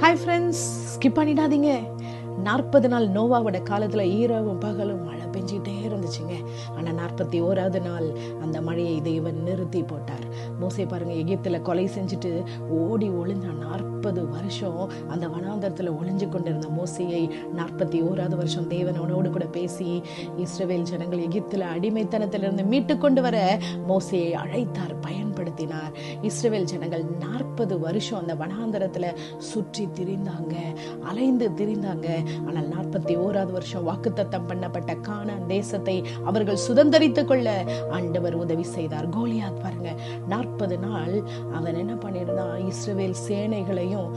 Hi friends skip பண்ணிடாதீங்க. நாற்பது நாள் நோவாவோட காலத்தில் ஈரவும் பகலும் மழை பெஞ்சிக்கிட்டே இருந்துச்சுங்க. ஆனால் நாற்பத்தி ஓராவது நாள் அந்த மழையை தெய்வன் நிறுத்தி போட்டார். மோசை பாருங்கள் எகிப்தில் கொலை செஞ்சுட்டு ஓடி ஒளிஞ்சான் நாற்பது வருஷம் அந்த வனாந்தரத்தில் ஒளிஞ்சு கொண்டிருந்த மோசையை நாற்பத்தி ஓராவது வருஷம் தேவன் அவனோடு கூட பேசி இஸ்ரவேல் ஜனங்கள் எகிப்தில் அடிமைத்தனத்திலிருந்து மீட்டு கொண்டு வர மோசையை அழைத்தார் பயன்படுத்தினார். இஸ்ரேல் ஜனங்கள் நாற்பது வருஷம் அந்த வனாந்தரத்தில் சுற்றி திரிந்தாங்க அலைந்து திரிந்தாங்க. ஆனால் நாற்பத்தி ஓராவது வருஷம் வாக்குத்தத்தம் பண்ணப்பட்ட கானான் தேசத்தை அவர்கள் சுதந்தரித்துக் கொள்ள ஆண்டவர் உதவி செய்தார். கோலியாத் பாருங்க நாற்பது நாள் அவன் என்ன பண்ணியிருந்தான்? இஸ்ரேல் சேனைகளையும்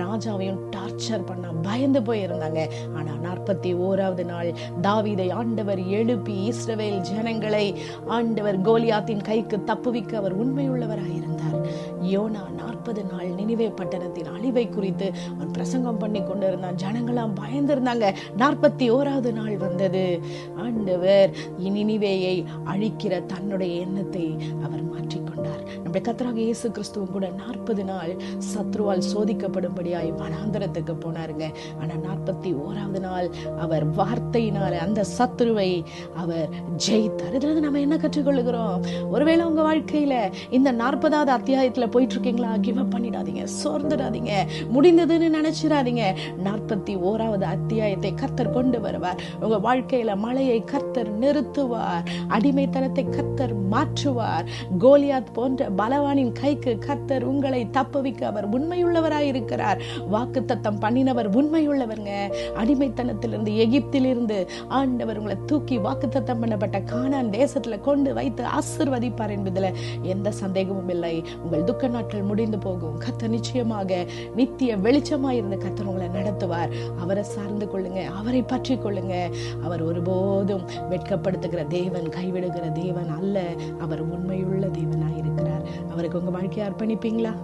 ராஜாவையும் டார்ச்சர் பண்ண பயந்து போயிருந்தாங்க. ஆனா நாற்பத்தி ஓராவது நாள் தாவிதை ஆண்டவர் எழுப்பி இஸ்ரேல் ஜனங்களை ஆண்டவர் கோலியாத்தின் கைக்கு தப்புவிக்க அவர் உண்மையுள்ளவராயிருந்தார் யோனா நாற்பது நாள் நினிவே பட்டணத்தின் அழிவை குறித்து அவன் பிரசங்கம் பண்ணி கொண்டிருந்தான். ஜனங்களாம் பயந்திருந்தாங்க. நாற்பத்தி ஓராவது நாள் வந்தது. ஆண்டவர் நினிவேயை அழிக்கிற தன்னுடைய எண்ணத்தை அவர் மாற்றிக்கொண்டார் நம்முடைய கத்தராக இயேசு கிறிஸ்துவும் கூட நாற்பது நாள் சத்ருவால் சோதிக்கப்படும்படியாய் வனாந்தரத்துக்கு போனாருங்க. ஆனால் நாற்பத்தி ஓராவது நாள் அவர் வார்த்தையினால் அந்த சத்ருவை அவர் ஜெயித்தார். இதுல நம்ம என்ன கற்றுக்கொள்கிறோம்? ஒருவேளை உங்கள் வாழ்க்கையில இந்த நாற்பதாவது அத்தியாயத்தில் போயிட்டுருக்கீங்களா? கிவ் அப் பண்ணிடாதீங்க சோர்ந்துடாதீங்க முடிந்ததுன்னு நினைச்சிடாதீங்க. நாற்பத்தி ஓராவது அத்தியாயத்தை கர்த்தர் கொண்டு வருவார். உங்கள் வாழ்க்கையில் மழையை கர்த்தர் நிறுத்துவார். அடிமைத்தனத்தை கர்த்தர் மாற்றுவார். கோலியாத் போன்ற பலவானின் கைக்கு கத்தர் உங்களை தப்புவிக்க அவர் உண்மையுள்ளவராய் இருக்கிறார். வாக்கு தத்தம் பண்ணினவர் உண்மையுள்ளவருங்க. அடிமைத்தனத்திலிருந்து எகிப்திலிருந்து ஆண்டவர் உங்களை தூக்கி வாக்கு தத்தம் பண்ணப்பட்ட கானான் தேசத்துல கொண்டு வைத்து ஆசிர்வதிப்பார் என்பதுல எந்த சந்தேகமும் இல்லை. உங்கள் துக்க நாட்கள் முடிந்து போகும். கத்தர் நிச்சயமாக நித்திய வெளிச்சமாய் இருந்த கர்த்தர் உங்களை நடத்துவார். அவரை சார்ந்து கொள்ளுங்க. அவரை பற்றி கொள்ளுங்க. அவர் ஒருபோதும் வெட்கப்படுத்துகிற தேவன் கைவிடுகிற தேவன் அல்ல. அவர் உண்மையுள்ள தேவனாய் அவருக்கு உங்கள் வாழ்க்கையை அர்ப்பணிப்பீங்களா?